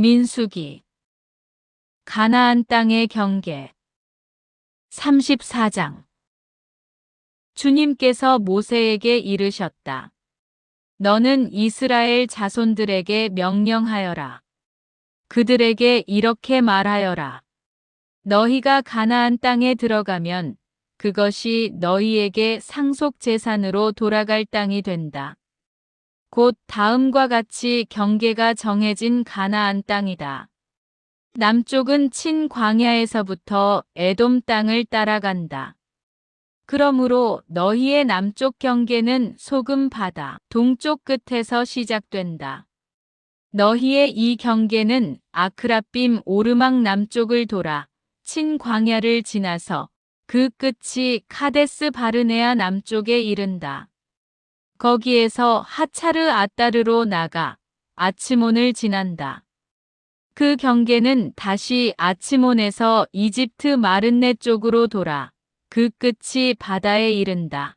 민수기 가나안 땅의 경계 34장 주님께서 모세에게 이르셨다. 너는 이스라엘 자손들에게 명령하여라. 그들에게 이렇게 말하여라. 너희가 가나안 땅에 들어가면 그것이 너희에게 상속 재산으로 돌아갈 땅이 된다. 곧 다음과 같이 경계가 정해진 가나안 땅이다. 남쪽은 친 광야에서부터 에돔 땅을 따라간다. 그러므로 너희의 남쪽 경계는 소금 바다 동쪽 끝에서 시작된다. 너희의 이 경계는 아크라빔 오르막 남쪽을 돌아 친 광야를 지나서 그 끝이 카데스 바르네아 남쪽에 이른다. 거기에서 하차르 아따르로 나가 아치몬을 지난다. 그 경계는 다시 아치몬에서 이집트 마른네 쪽으로 돌아 그 끝이 바다에 이른다.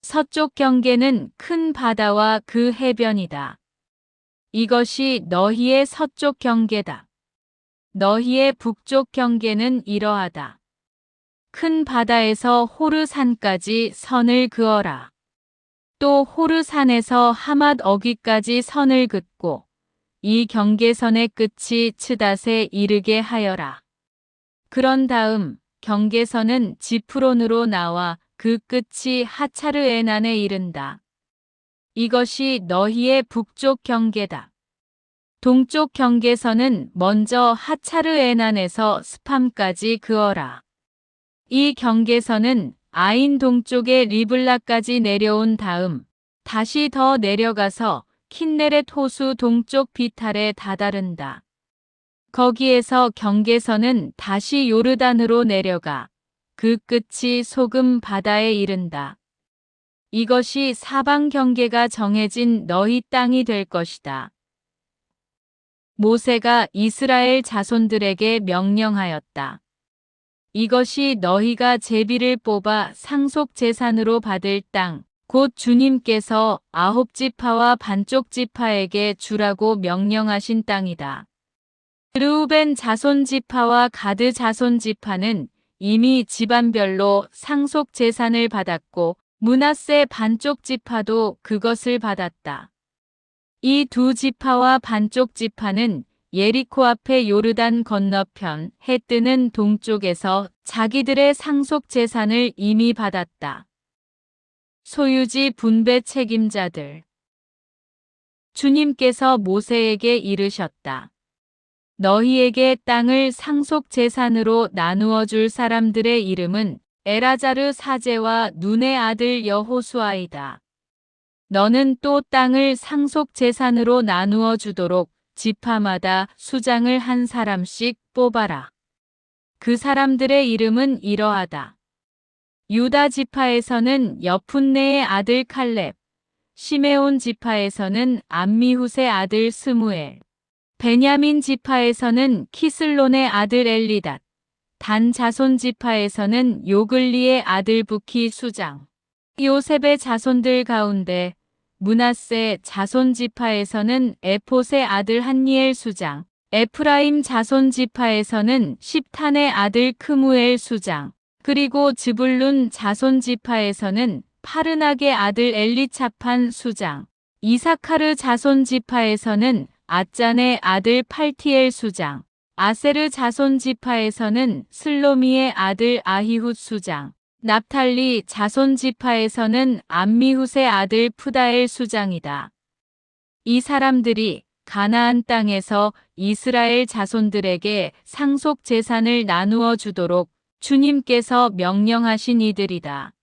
서쪽 경계는 큰 바다와 그 해변이다. 이것이 너희의 서쪽 경계다. 너희의 북쪽 경계는 이러하다. 큰 바다에서 호르산까지 선을 그어라. 또 호르산에서 하맛 어귀까지 선을 긋고 이 경계선의 끝이 츠닷에 이르게 하여라. 그런 다음 경계선은 지프론으로 나와 그 끝이 하차르 에난에 이른다. 이것이 너희의 북쪽 경계다. 동쪽 경계선은 먼저 하차르 에난에서 스팜까지 그어라. 이 경계선은 아인 동쪽의 리블라까지 내려온 다음 다시 더 내려가서 킨네렛 호수 동쪽 비탈에 다다른다. 거기에서 경계선은 다시 요르단으로 내려가 그 끝이 소금 바다에 이른다. 이것이 사방 경계가 정해진 너희 땅이 될 것이다. 모세가 이스라엘 자손들에게 명령하였다. 이것이 너희가 제비를 뽑아 상속 재산으로 받을 땅, 곧 주님께서 아홉 지파와 반쪽 지파에게 주라고 명령하신 땅이다. 르우벤 자손 지파와 가드 자손 지파는 이미 집안별로 상속 재산을 받았고 문하세 반쪽 지파도 그것을 받았다. 이 두 지파와 반쪽 지파는 예리코 앞에 요르단 건너편 해 뜨는 동쪽에서 자기들의 상속 재산을 이미 받았다. 소유지 분배 책임자들 주님께서 모세에게 이르셨다. 너희에게 땅을 상속 재산으로 나누어 줄 사람들의 이름은 에라자르 사제와 눈의 아들 여호수아이다. 너는 또 땅을 상속 재산으로 나누어 주도록 지파마다 수장을 한 사람씩 뽑아라. 그 사람들의 이름은 이러하다. 유다 지파에서는 여푼네의 아들 칼렙, 시메온 지파에서는 암미훗의 아들 스무엘, 베냐민 지파에서는 키슬론의 아들 엘리닷, 단 자손 지파에서는 요글리의 아들 부키 수장, 요셉의 자손들 가운데 문하세 자손 지파에서는 에폿의 아들 한니엘 수장, 에프라임 자손 지파에서는 십탄의 아들 크무엘 수장, 그리고 즈불룬 자손 지파에서는 파르낙의 아들 엘리차판 수장, 이사카르 자손 지파에서는 아짠의 아들 팔티엘 수장, 아세르 자손 지파에서는 슬로미의 아들 아히훗 수장, 납탈리 자손 지파에서는 암미훗의 아들 푸다엘 수장이다. 이 사람들이 가나안 땅에서 이스라엘 자손들에게 상속 재산을 나누어 주도록 주님께서 명령하신 이들이다.